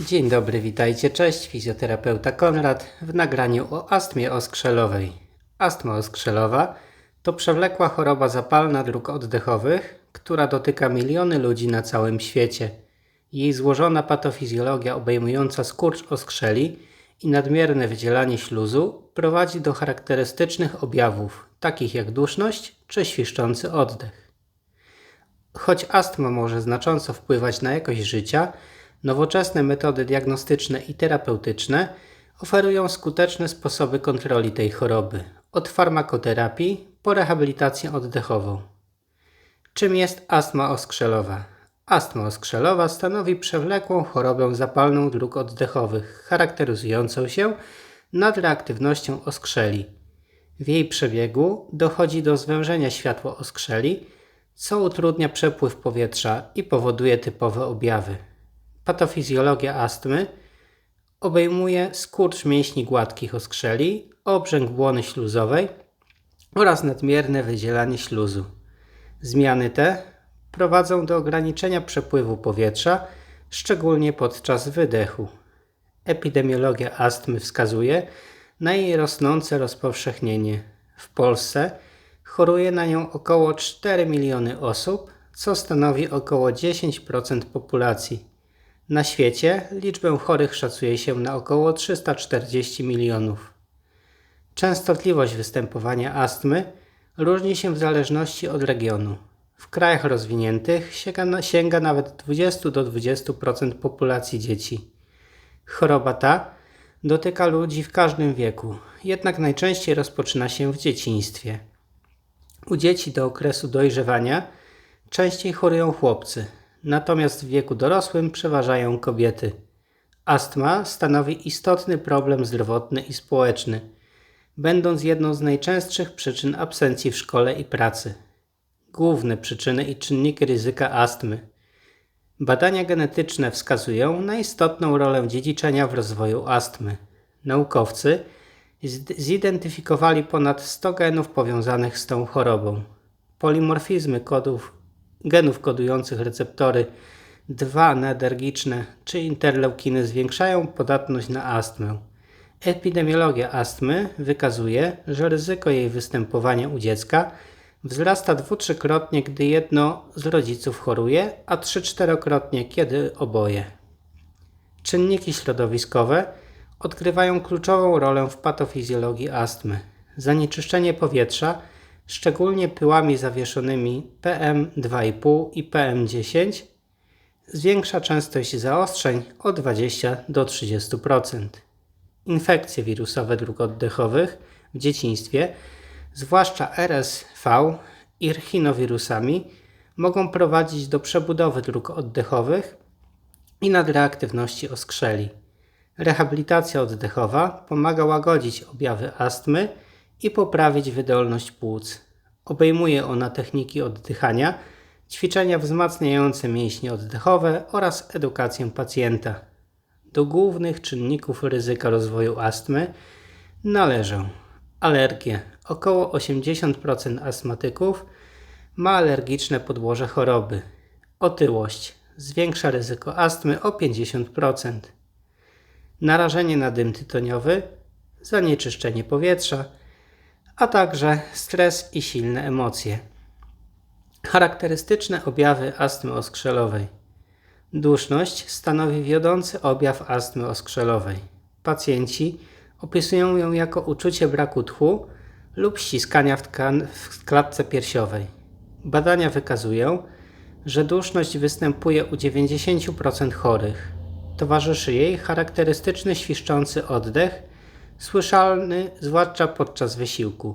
Dzień dobry, witajcie, cześć, fizjoterapeuta Konrad w nagraniu o astmie oskrzelowej. Astma oskrzelowa to przewlekła choroba zapalna dróg oddechowych, która dotyka miliony ludzi na całym świecie. Jej złożona patofizjologia obejmująca skurcz oskrzeli i nadmierne wydzielanie śluzu prowadzi do charakterystycznych objawów, takich jak duszność czy świszczący oddech. Choć astma może znacząco wpływać na jakość życia, nowoczesne metody diagnostyczne i terapeutyczne oferują skuteczne sposoby kontroli tej choroby, od farmakoterapii po rehabilitację oddechową. Czym jest astma oskrzelowa? Astma oskrzelowa stanowi przewlekłą chorobę zapalną dróg oddechowych, charakteryzującą się nadreaktywnością oskrzeli. W jej przebiegu dochodzi do zwężenia światła oskrzeli, co utrudnia przepływ powietrza i powoduje typowe objawy. Patofizjologia astmy obejmuje skurcz mięśni gładkich oskrzeli, obrzęk błony śluzowej oraz nadmierne wydzielanie śluzu. Zmiany te prowadzą do ograniczenia przepływu powietrza, szczególnie podczas wydechu. Epidemiologia astmy wskazuje na jej rosnące rozpowszechnienie. W Polsce choruje na nią około 4 miliony osób, co stanowi około 10% populacji. Na świecie liczbę chorych szacuje się na około 340 milionów. Częstotliwość występowania astmy różni się w zależności od regionu. W krajach rozwiniętych sięga, sięga nawet 20 do 20% populacji dzieci. Choroba ta dotyka ludzi w każdym wieku, jednak najczęściej rozpoczyna się w dzieciństwie. U dzieci do okresu dojrzewania częściej chorują chłopcy, natomiast w wieku dorosłym przeważają kobiety. Astma stanowi istotny problem zdrowotny i społeczny, będąc jedną z najczęstszych przyczyn absencji w szkole i pracy. Główne przyczyny i czynniki ryzyka astmy. Badania genetyczne wskazują na istotną rolę dziedziczenia w rozwoju astmy. Naukowcy zidentyfikowali ponad 100 genów powiązanych z tą chorobą. Polimorfizmy kodów genów kodujących receptory 2 nedergiczne czy interleukiny zwiększają podatność na astmę. Epidemiologia astmy wykazuje, że ryzyko jej występowania u dziecka wzrasta dwu-trzykrotnie, gdy jedno z rodziców choruje, a trzy-czterokrotnie, kiedy oboje. Czynniki środowiskowe odgrywają kluczową rolę w patofizjologii astmy. Zanieczyszczenie powietrza, szczególnie pyłami zawieszonymi PM2,5 i PM10, zwiększa częstość zaostrzeń o 20 do 30%. Infekcje wirusowe dróg oddechowych w dzieciństwie, zwłaszcza RSV i rhinowirusami, mogą prowadzić do przebudowy dróg oddechowych i nadreaktywności oskrzeli. Rehabilitacja oddechowa pomaga łagodzić objawy astmy i poprawić wydolność płuc. Obejmuje ona techniki oddychania, ćwiczenia wzmacniające mięśnie oddechowe oraz edukację pacjenta. Do głównych czynników ryzyka rozwoju astmy należą alergie. Około 80% astmatyków ma alergiczne podłoże choroby. Otyłość zwiększa ryzyko astmy o 50% narażenie na dym tytoniowy, zanieczyszczenie powietrza, a także stres i silne emocje. Charakterystyczne objawy astmy oskrzelowej. Duszność stanowi wiodący objaw astmy oskrzelowej. Pacjenci opisują ją jako uczucie braku tchu lub ściskania w, tkan- w klatce piersiowej. Badania wykazują, że duszność występuje u 90% chorych. Towarzyszy jej charakterystyczny świszczący oddech, słyszalny zwłaszcza podczas wysiłku.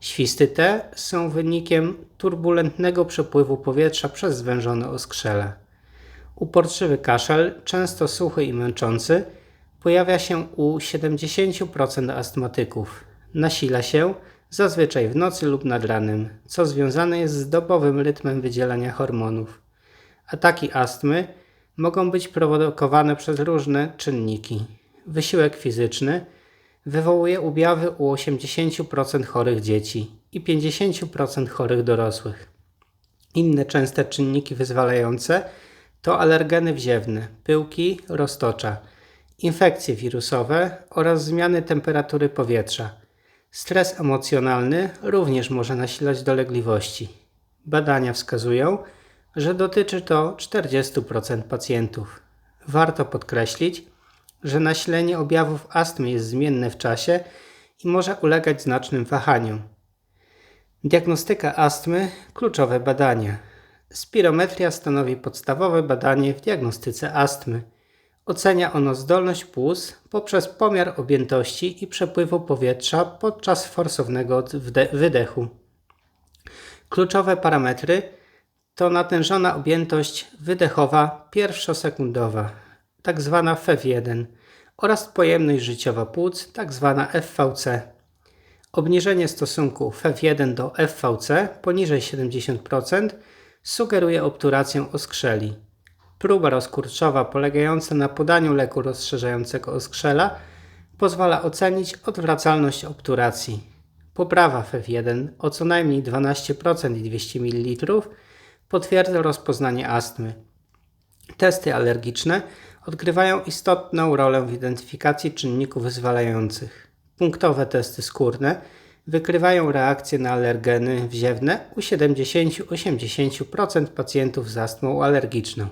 Świsty te są wynikiem turbulentnego przepływu powietrza przez zwężone oskrzele. Uporczywy kaszel, często suchy i męczący, pojawia się u 70% astmatyków. Nasila się zazwyczaj w nocy lub nad ranem, co związane jest z dobowym rytmem wydzielania hormonów. Ataki astmy mogą być prowokowane przez różne czynniki. Wysiłek fizyczny wywołuje objawy u 80% chorych dzieci i 50% chorych dorosłych. Inne częste czynniki wyzwalające to alergeny wziewne, pyłki, roztocza, infekcje wirusowe oraz zmiany temperatury powietrza. Stres emocjonalny również może nasilać dolegliwości. Badania wskazują, że dotyczy to 40% pacjentów. Warto podkreślić, że nasilenie objawów astmy jest zmienne w czasie i może ulegać znacznym wahaniom. Diagnostyka astmy kluczowe badania. Spirometria stanowi podstawowe badanie w diagnostyce astmy. Ocenia ono zdolność płuc poprzez pomiar objętości i przepływu powietrza podczas forsownego wydechu. Kluczowe parametry to natężona objętość wydechowa pierwszosekundowa, tzw. FEV1 oraz pojemność życiowa płuc, tzw. FVC. Obniżenie stosunku FEV1 do FVC poniżej 70% sugeruje obturację oskrzeli. Próba rozkurczowa polegająca na podaniu leku rozszerzającego oskrzela pozwala ocenić odwracalność obturacji. Poprawa FEV1 o co najmniej 12% i 200 ml potwierdza rozpoznanie astmy. Testy alergiczne odgrywają istotną rolę w identyfikacji czynników wyzwalających. Punktowe testy skórne wykrywają reakcje na alergeny wziewne u 70-80% pacjentów z astmą alergiczną.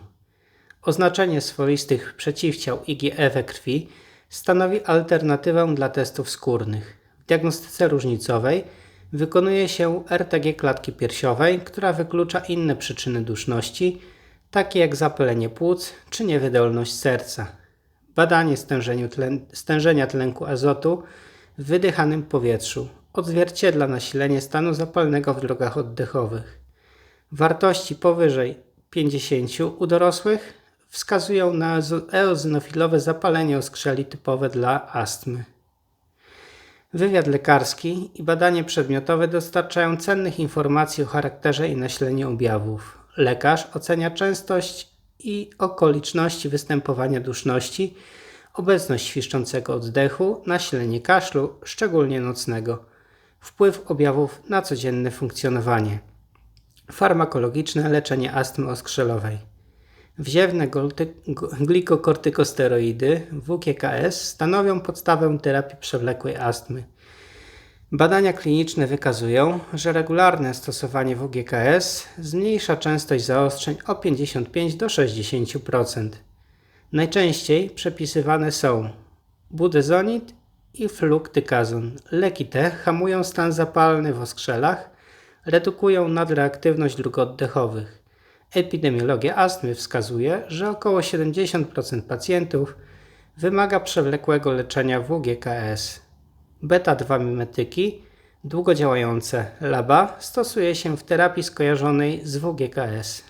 Oznaczenie swoistych przeciwciał IgE we krwi stanowi alternatywę dla testów skórnych. W diagnostyce różnicowej wykonuje się RTG klatki piersiowej, która wyklucza inne przyczyny duszności, takie jak zapalenie płuc czy niewydolność serca. Badanie tlen, stężenia tlenku azotu w wydychanym powietrzu odzwierciedla nasilenie stanu zapalnego w drogach oddechowych. Wartości powyżej 50 u dorosłych wskazują na eozinofilowe zapalenie oskrzeli typowe dla astmy. Wywiad lekarski i badanie przedmiotowe dostarczają cennych informacji o charakterze i nasileniu objawów. Lekarz ocenia częstość i okoliczności występowania duszności, obecność świszczącego oddechu, nasilenie kaszlu, szczególnie nocnego, wpływ objawów na codzienne funkcjonowanie. Farmakologiczne leczenie astmy oskrzelowej. Wziewne glikokortykosteroidy WKKS stanowią podstawę terapii przewlekłej astmy. Badania kliniczne wykazują, że regularne stosowanie WGKS zmniejsza częstość zaostrzeń o 55 do 60%. Najczęściej przepisywane są budezonid i fluktykazon. Leki te hamują stan zapalny w oskrzelach, redukują nadreaktywność dróg oddechowych. Epidemiologia astmy wskazuje, że około 70% pacjentów wymaga przewlekłego leczenia WGKS. Beta-2 mimetyki długodziałające LABA stosuje się w terapii skojarzonej z WGKS.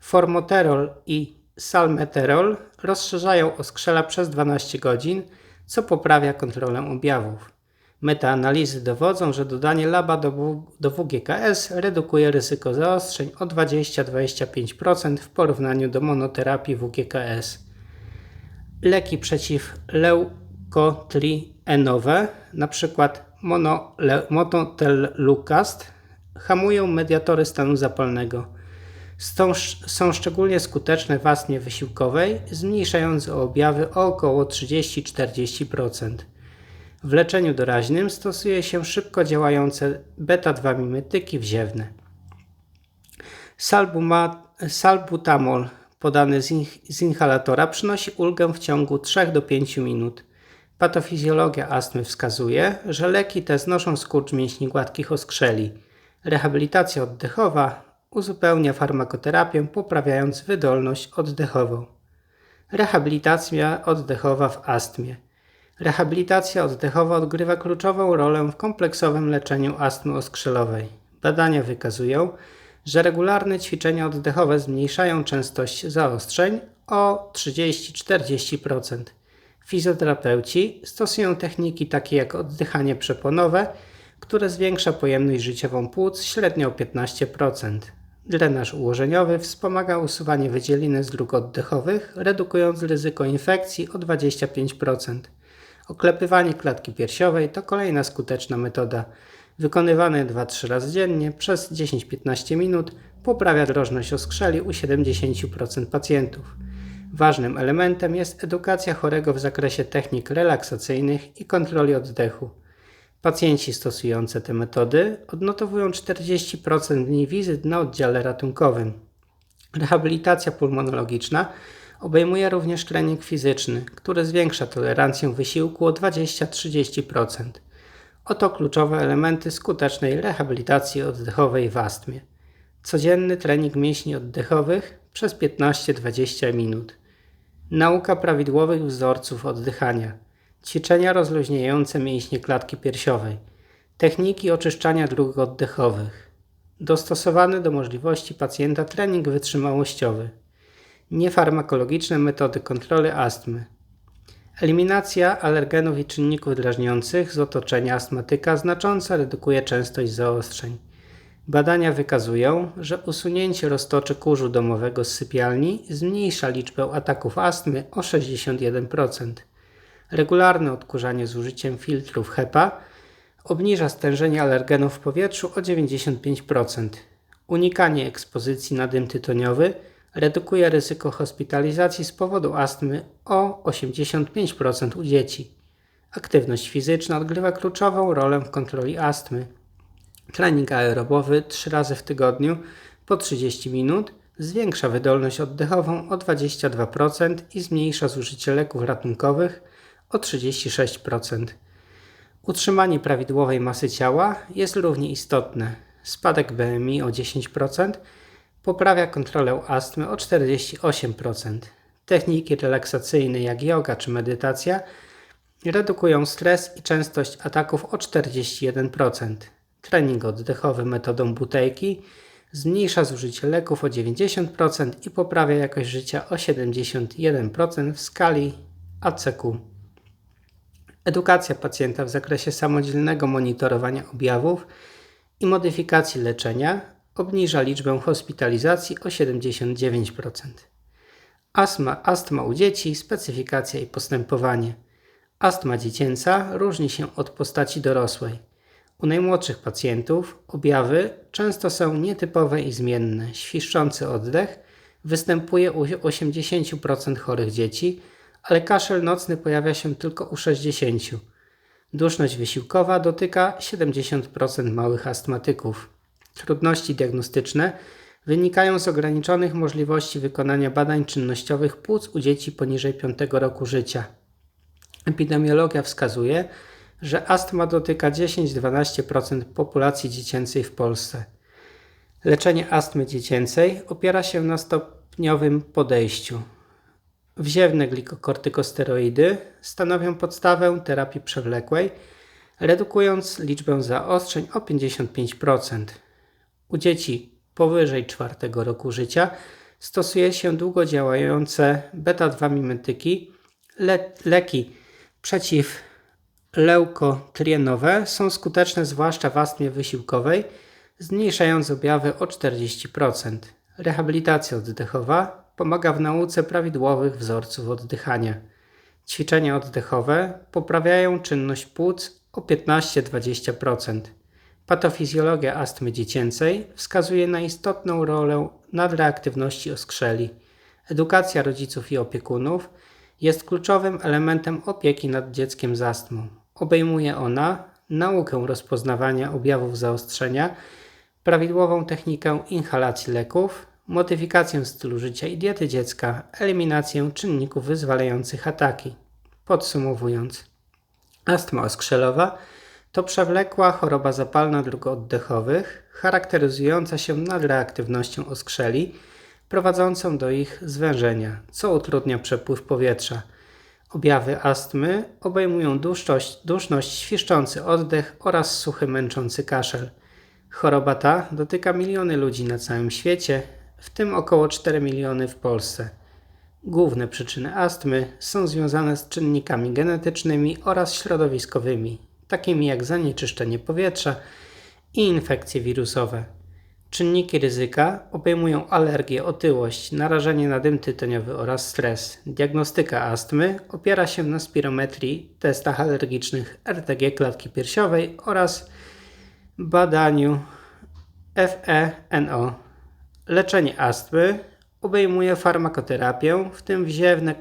Formoterol i salmeterol rozszerzają oskrzela przez 12 godzin, co poprawia kontrolę objawów. Metaanalizy dowodzą, że dodanie LABA do, do WGKS redukuje ryzyko zaostrzeń o 20-25% w porównaniu do monoterapii WGKS. Leki przeciw leukotrienowe, np. monotelukast, hamują mediatory stanu zapalnego. Są, szczególnie skuteczne w astmie wysiłkowej, zmniejszając objawy o około 30-40%. W leczeniu doraźnym stosuje się szybko działające beta-2 mimetyki wziewne. Salbuma, salbutamol podany z, ich, z inhalatora przynosi ulgę w ciągu 3 do 5 minut. Patofizjologia astmy wskazuje, że leki te znoszą skurcz mięśni gładkich oskrzeli. Rehabilitacja oddechowa uzupełnia farmakoterapię, poprawiając wydolność oddechową. Rehabilitacja oddechowa w astmie. Rehabilitacja oddechowa odgrywa kluczową rolę w kompleksowym leczeniu astmy oskrzelowej. Badania wykazują, że regularne ćwiczenia oddechowe zmniejszają częstość zaostrzeń o 30-40%. Fizjoterapeuci stosują techniki takie jak oddychanie przeponowe, które zwiększa pojemność życiową płuc średnio o 15%. Drenaż ułożeniowy wspomaga usuwanie wydzieliny z dróg oddechowych, redukując ryzyko infekcji o 25%. Oklepywanie klatki piersiowej to kolejna skuteczna metoda wykonywany 2-3 razy dziennie przez 10-15 minut poprawia drożność oskrzeli u 70% pacjentów. Ważnym elementem jest edukacja chorego w zakresie technik relaksacyjnych i kontroli oddechu. Pacjenci stosujące te metody odnotowują 40% mniej wizyt na oddziale ratunkowym. Rehabilitacja pulmonologiczna obejmuje również trening fizyczny, który zwiększa tolerancję wysiłku o 20-30%. Oto kluczowe elementy skutecznej rehabilitacji oddechowej w astmie. Codzienny trening mięśni oddechowych przez 15-20 minut. Nauka prawidłowych wzorców oddychania. Ćwiczenia rozluźniające mięśnie klatki piersiowej. Techniki oczyszczania dróg oddechowych. Dostosowany do możliwości pacjenta trening wytrzymałościowy. Niefarmakologiczne metody kontroli astmy. Eliminacja alergenów i czynników drażniących z otoczenia astmatyka znacząco redukuje częstość zaostrzeń. Badania wykazują, że usunięcie roztoczy kurzu domowego z sypialni zmniejsza liczbę ataków astmy o 61%. Regularne odkurzanie z użyciem filtrów HEPA obniża stężenie alergenów w powietrzu o 95%. Unikanie ekspozycji na dym tytoniowy redukuje ryzyko hospitalizacji z powodu astmy o 85% u dzieci. Aktywność fizyczna odgrywa kluczową rolę w kontroli astmy. Trening aerobowy 3 razy w tygodniu po 30 minut zwiększa wydolność oddechową o 22% i zmniejsza zużycie leków ratunkowych o 36%. Utrzymanie prawidłowej masy ciała jest równie istotne. Spadek BMI o 10% poprawia kontrolę astmy o 48%. Techniki relaksacyjne jak yoga czy medytacja redukują stres i częstość ataków o 41%. Trening oddechowy metodą butejki zmniejsza zużycie leków o 90% i poprawia jakość życia o 71% w skali ACQ. Edukacja pacjenta w zakresie samodzielnego monitorowania objawów i modyfikacji leczenia obniża liczbę hospitalizacji o 79%. Astma, astma u dzieci, specyfikacja i postępowanie. Astma dziecięca różni się od postaci dorosłej. U najmłodszych pacjentów objawy często są nietypowe i zmienne. Świszczący oddech występuje u 80% chorych dzieci, ale kaszel nocny pojawia się tylko u 60%. Duszność wysiłkowa dotyka 70% małych astmatyków. Trudności diagnostyczne wynikają z ograniczonych możliwości wykonania badań czynnościowych płuc u dzieci poniżej 5 roku życia. Epidemiologia wskazuje, że astma dotyka 10-12% populacji dziecięcej w Polsce. Leczenie astmy dziecięcej opiera się na stopniowym podejściu. Wziewne glikokortykosteroidy stanowią podstawę terapii przewlekłej, redukując liczbę zaostrzeń o 55%. U dzieci powyżej 4 roku życia stosuje się długo działające beta-2 mimetyki. Le leki przeciwleukotrienowe są skuteczne zwłaszcza w astmie wysiłkowej, zmniejszając objawy o 40%. Rehabilitacja oddechowa pomaga w nauce prawidłowych wzorców oddychania. Ćwiczenia oddechowe poprawiają czynność płuc o 15-20%. Patofizjologia astmy dziecięcej wskazuje na istotną rolę nadreaktywności oskrzeli. Edukacja rodziców i opiekunów jest kluczowym elementem opieki nad dzieckiem z astmą. Obejmuje ona naukę rozpoznawania objawów zaostrzenia, prawidłową technikę inhalacji leków, modyfikację stylu życia i diety dziecka, eliminację czynników wyzwalających ataki. Podsumowując, astma oskrzelowa to przewlekła choroba zapalna dróg oddechowych, charakteryzująca się nadreaktywnością oskrzeli, prowadzącą do ich zwężenia, co utrudnia przepływ powietrza. Objawy astmy obejmują duszność, duszność świszczący oddech oraz suchy, męczący kaszel. Choroba ta dotyka miliony ludzi na całym świecie, w tym około 4 miliony w Polsce. Główne przyczyny astmy są związane z czynnikami genetycznymi oraz środowiskowymi, takimi jak zanieczyszczenie powietrza i infekcje wirusowe. Czynniki ryzyka obejmują alergię, otyłość, narażenie na dym tytoniowy oraz stres. Diagnostyka astmy opiera się na spirometrii, testach alergicznych RTG klatki piersiowej oraz badaniu FeNO. Leczenie astmy obejmuje farmakoterapię, w tym wziewne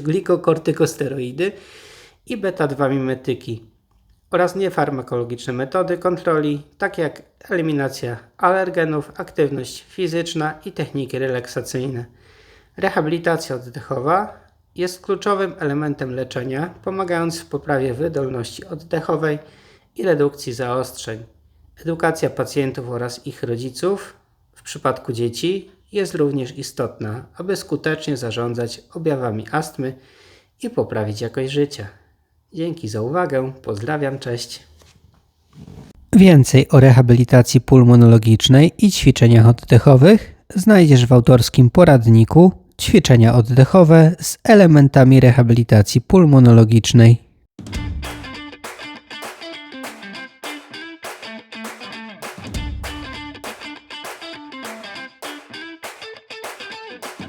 glikokortykosteroidy i beta-2 mimetyki oraz niefarmakologiczne metody kontroli, takie jak eliminacja alergenów, aktywność fizyczna i techniki relaksacyjne. Rehabilitacja oddechowa jest kluczowym elementem leczenia, pomagając w poprawie wydolności oddechowej i redukcji zaostrzeń. Edukacja pacjentów oraz ich rodziców w przypadku dzieci jest również istotna, aby skutecznie zarządzać objawami astmy i poprawić jakość życia. Dzięki za uwagę, pozdrawiam, cześć. Więcej o rehabilitacji pulmonologicznej i ćwiczeniach oddechowych znajdziesz w autorskim poradniku Ćwiczenia oddechowe z elementami rehabilitacji pulmonologicznej.